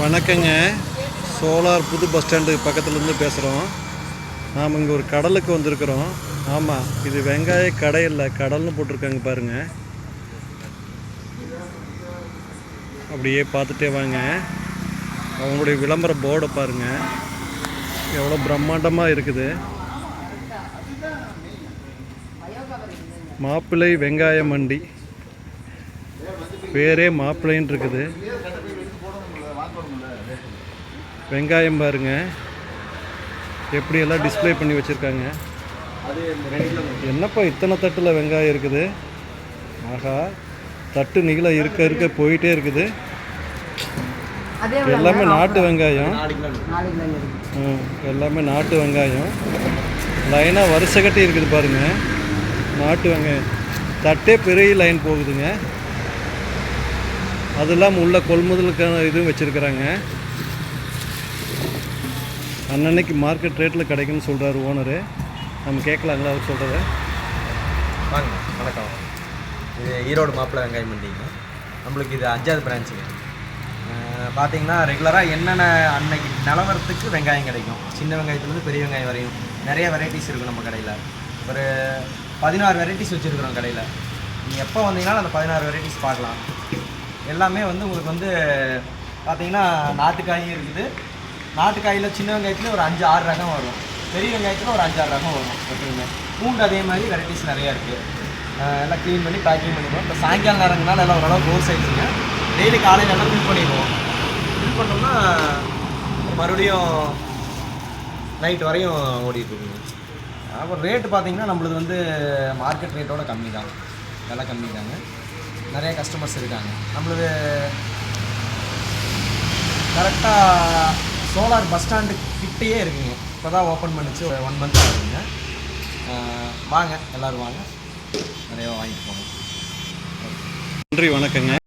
வணக்கங்க. சோலார் புது bus stand பக்கத்துலேருந்து பேசுகிறோம் நாம் இங்கே ஒரு கடலுக்கு வந்திருக்கிறோம். ஆமாம் இது வெங்காய கடை இல்லை கடல்னு போட்டிருக்காங்க பாருங்க. அப்படியே பார்த்துட்டே வாங்க. அவங்களுடைய விளம்பர போர்டை பாருங்க. எவ்வளோ பிரம்மாண்டமாக இருக்குது. மாப்பிள்ளை வெங்காய மண்டி. பேரே மாப்பிள்ளைன்னு இருக்குது. வெங்காயம் பாருங்க. எப்படி எல்லாம் டிஸ்ப்ளே பண்ணி வச்சுருக்காங்க. என்னப்பா இத்தனை தட்டில் வெங்காயம் இருக்குது? ஆகா தட்டு நிகழ இருக்க இருக்க போயிட்டே இருக்குது. எல்லாமே நாட்டு வெங்காயம். எல்லாமே நாட்டு வெங்காயம். லைனாக வரிசை கட்டி இருக்குது பாருங்க. நாட்டு வெங்காயம். தட்டே பெரிய லைன் போகுதுங்க. அது இல்லாமல் உள்ள கொள்முதலுக்கான இதுவும் வச்சுருக்குறாங்க. அன்னன்னைக்கு மார்க்கெட் ரேட்டில் கிடைக்குன்னு சொல்கிறாரு ஓனரு நம்ம கேட்கலாங்களா அவர் சொல்கிறத வாங்க வணக்கம். இது ஈரோடு மாப்பிள்ளை வெங்காயம் மண்டிங்க. நம்மளுக்கு இது அஞ்சாவது பிரான்ச்சுங்க பார்த்தீங்கன்னா ரெகுலராக என்னென்ன அன்னைக்கு நிலவரத்துக்கு வெங்காயம் கிடைக்கும்? சின்ன வெங்காயத்துலேருந்து பெரிய வெங்காயம் வரையும். நிறைய வெரைட்டிஸ் இருக்கும் நம்ம கடையில். ஒரு பதினாறு வெரைட்டிஸ் வச்சுருக்குறோம் கடையில். நீங்கள் எப்போ வந்தீங்கன்னா அந்த பதினாறு வெரைட்டிஸ் பார்க்கலாம். எல்லாமே வந்து உங்களுக்கு வந்து பார்த்தீங்கன்னா நாட்டுக்காயும் இருக்குது. நாட்டுக்காயில் சின்ன வெங்காயத்தில் ஒரு அஞ்சு ஆறு ரகம் வரும். பெரிய வெங்காயத்தில் ஒரு அஞ்சாறு ரகம் வரும். எப்பயுமே பூண்டு அதே மாதிரி வெரைட்டிஸ் நிறையா இருக்குது எல்லாம் க்ளீன் பண்ணி பேக்கிங் பண்ணிடுவோம். இப்போ சாயங்காலம் நேரங்கனால எல்லாம் ஓரளவுக்கு ரோஸ் ஆயிடுச்சுங்க. டெய்லி காலையில் எல்லாம் ஃபில் பண்ணிடுவோம். ஃபில் பண்ணோம்னா மறுபடியும் நைட் வரையும் ஓடிட்டுருக்குங்க அப்புறம் ரேட்டு பார்த்தீங்கன்னா நம்மளுது வந்து மார்க்கெட் ரேட்டோட கம்மி தான் விலை கம்மி தாங்க நிறைய கஸ்டமர்ஸ் இருக்காங்க. நம்மளுது கரெக்டாக சோலார் பஸ் ஸ்டாண்டு கிட்டேயே இருக்குங்க. இப்போ தான் ஓப்பன் பண்ணிச்சு. ஒரு ஒன் மந்த் ஆகுதுங்க. வாங்க. எல்லோரும் வாங்க. நிறைய வாங்கிட்டு போங்க. நன்றி வணக்கங்க.